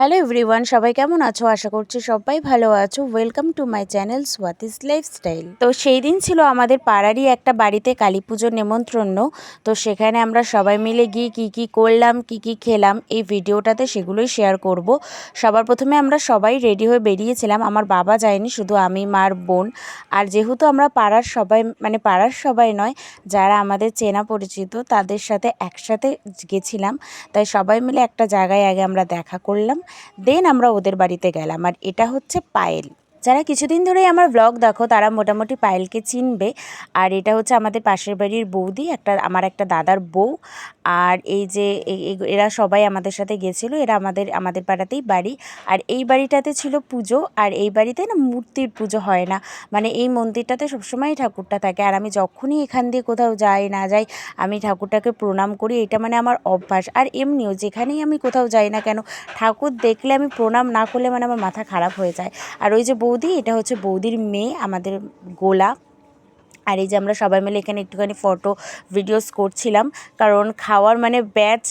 Hello everyone সবাই কেমন আছো? আশা করছি সবাই ভালো আছো। Welcome to my channel Swati's lifestyle তো সেই দিন ছিল আমাদের পাড়ারই একটা বাড়িতে কালী পুজোর নেমন্ত্রণ তো সেখানে আমরা সবাই মিলে গিয়ে কি কি করলাম, কি কি খেলাম, এই ভিডিওটাতে সেগুলোই শেয়ার করব। সবার প্রথমে আমরা সবাই রেডি হয়ে বেরিয়েছিলাম। আমার বাবা যায়নি, শুধু আমি, মার বোন। আর যেহেতু আমরা পাড়ার সবাই মানে পাড়ার সবাই নয়, যারা আমাদের চেনা পরিচিত, তাদের সাথে একসাথে গেছিলাম। তাই সবাই মিলে একটা জায়গায় আগে আমরা দেখা করলাম। দেন আমরা ওদের বাড়িতে গেলাম। আর এটা হচ্ছে পায়েল। যারা কিছুদিন ধরেই আমার ব্লগ দেখো, তারা মোটামুটি পায়েলকে চিনবে। আর এটা হচ্ছে আমাদের পাশের বাড়ির বৌদি, একটা, আমার একটা দাদার বউ। আর এই যে এরা সবাই আমাদের সাথে গেছিল, এরা আমাদের আমাদের পাড়াতেই বাড়ি। আর এই বাড়িটাতে ছিল পুজো, আর এই বাড়িতে না মূর্তির পুজো হয় না। মানে এই মন্দিরটাতে সবসময় ঠাকুরটা থাকে। আর আমি যখনই এখান দিয়ে কোথাও যাই, না যাই, আমি ঠাকুরটাকে প্রণাম করি। এটা মানে আমার অভ্যাস। আর এমনিও যেখানেই আমি কোথাও যাই না কেন, ঠাকুর দেখলে আমি প্রণাম না করলে মানে আমার মাথা খারাপ হয়ে যায়। আর ওই যে বৌদি এটা হচ্ছে বৌদির মেয়ে আমাদের গোলা আর এই যে আমরা সবাই মিলে এখানে একটুখানি ফটো ভিডিওস করছিলাম। কারণ খাওয়ার মানে ব্যাচ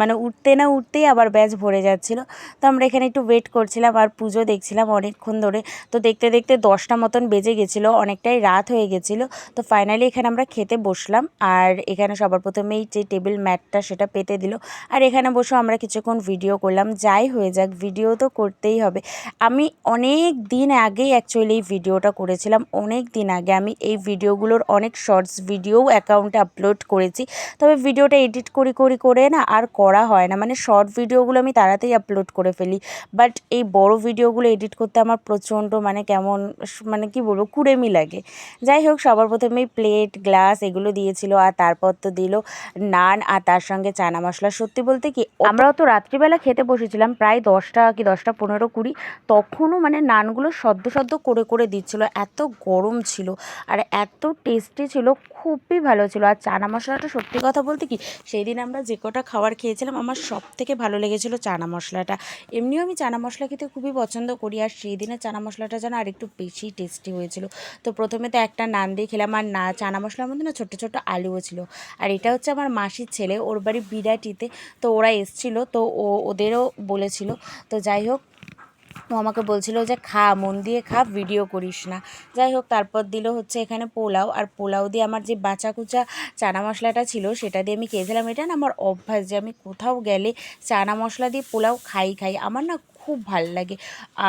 মানে উঠতে না উঠতেই আবার ব্যাচ ভরে যাচ্ছিল। তো আমরা এখানে একটু ওয়েট করছিলাম আর পুজো দেখছিলাম অনেকক্ষণ ধরে। তো দেখতে দেখতে দশটা মতন বেজে গেছিল, অনেকটাই রাত হয়ে গেছিল। তো ফাইনালি এখানে আমরা খেতে বসলাম আর এখানে সবার প্রথমেই যে টেবিল ম্যাটটা সেটা পেতে দিল। আর এখানে বসেও আমরা কিছুক্ষণ ভিডিও করলাম। যাই হয়ে যাক ভিডিও তো করতেই হবে। আমি অনেক দিন আগেই অ্যাকচুয়ালি এই ভিডিওটা করেছিলাম। অনেক দিন আগে আমি এই ভিডিও ভিডিওগুলোর অনেক শর্টস ভিডিও অ্যাকাউন্টে আপলোড করেছি। তবে ভিডিওটা এডিট করি করি, করে না আর করা হয় না। মানে শর্ট ভিডিওগুলো আমি তাড়াতাড়ি আপলোড করে ফেলি। বাট এই বড় ভিডিওগুলো এডিট করতে আমার প্রচণ্ড মানে কেমন মানে কি বলব, কুড়েমি লাগে। যাই হোক, সবার প্রথমেই প্লেট, গ্লাস এগুলো দিয়েছিল আর তারপর তো দিল নান আর তার সঙ্গে চানা মশলা। সত্যি বলতে কি আমরাও তো রাত্রিবেলা খেতে বসেছিলাম, প্রায় দশটা কি দশটা পনেরো কুড়ি। তখনও মানে নানগুলো সদ্য সদ্য করে করে দিচ্ছিল। এত গরম ছিল আর এত টেস্টি ছিল, খুবই ভালো ছিল। আর চানা মশলাটা সত্যি কথা বলতে কি সেই দিন আমরা যে কটা খাবার খেয়েছিলাম, আমার সব থেকে ভালো লেগেছিলো চানা মশলাটা। এমনিও আমি চানা মশলা খেতে খুবই পছন্দ করি, আর সেই দিনের চানা মশলাটা যেন আর একটু বেশি টেস্টি হয়েছিল। তো প্রথমে তো একটা নান দিয়ে খেলাম, আর না, চানা মশলার মধ্যে না ছোটো ছোটো আলুও ছিল। আর এটা হচ্ছে আমার মাসির ছেলে, ওর বাড়ি বিরাটিতে, তো ওরা এসছিলো, তো ও, ওদেরও বলেছিল। তো যাই হোক ও আমাকে বলছিল যে, খা, মন দিয়ে খা ভিডিও করিস না। যাই হোক, তারপর দিল হচ্ছে এখানে পোলাও। আর পোলাও দিয়ে আমার যে বাঁচা কুচা চানা মশলাটা ছিল, সেটা দিয়ে আমি খেয়েছিলাম। এটা না আমার অভ্যাস যে আমি কোথাও গেলে চানা মশলা দিয়ে পোলাও খাই খাই। আমার না খুব ভালো লাগে।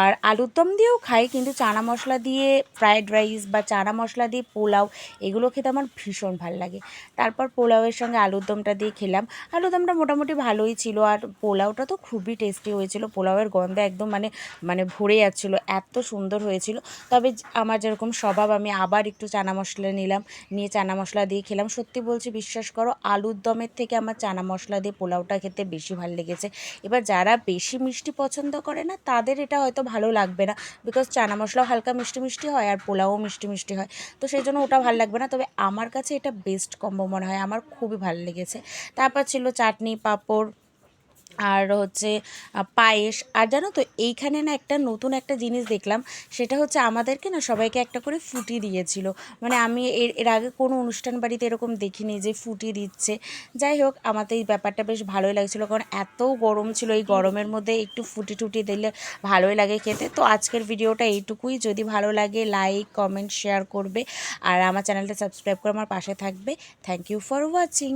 আর আলুর দম দিয়েও খাই, কিন্তু চানা মশলা দিয়ে ফ্রায়েড রাইস বা চানা মশলা দিয়ে পোলাও, এগুলো খেতে আমার ভীষণ ভালো লাগে। তারপর পোলাওয়ের সঙ্গে আলুর দমটা দিয়ে খেলাম। আলুর দমটা মোটামুটি ভালোই ছিল, আর পোলাওটা তো খুবই টেস্টি হয়েছিল। পোলাওয়ের গন্ধে একদম মানে মানে ভরে যাচ্ছিল, এত সুন্দর হয়েছিল। তবে আমার যেরকম স্বভাব, আমি আবার একটু চানা মশলা নিলাম, নিয়ে চানা মশলা দিয়ে খেলাম। সত্যি বলছি, বিশ্বাস করো, আলুর দমের থেকে আমার চানা মশলা দিয়ে পোলাওটা খেতে বেশি ভালো লেগেছে। এবার যারা বেশি মিষ্টি পছন্দ করে না, তাদের এটা হয়তো ভালো লাগবে না। বিকজ চানা মশলাও হালকা মিষ্টি মিষ্টি হয় আর পোলাও মিষ্টি মিষ্টি হয়। তো সেই জন্য ওটা ভালো লাগবে না। তবে আমার কাছে এটা বেস্ট কম্বো মনে হয়। আমার খুবই ভালো লেগেছে। তারপর ছিল চাটনি, পাঁপড় আর হচ্ছে পায়েস। আর জানো তো, এইখানে না একটা নতুন একটা জিনিস দেখলাম, সেটা হচ্ছে আমাদেরকে না সবাইকে একটা করে ফুটি দিয়েছিল। মানে আমি এর এর আগে কোনো অনুষ্ঠান বাড়িতে এরকম দেখিনি যে ফুটি দিচ্ছে। যাই হোক আমার তো এই ব্যাপারটা বেশ ভালোই লাগছিল, কারণ এত গরম ছিল এই গরমের মধ্যে, একটু ফুটি টুটি দিলে ভালোই লাগে খেতে। তো আজকের ভিডিওটা এইটুকুই। যদি ভালো লাগে, লাইক, কমেন্ট, শেয়ার করবে। আর আমার চ্যানেলটা সাবস্ক্রাইব করে আমার পাশে থাকবে। Thank you for watching.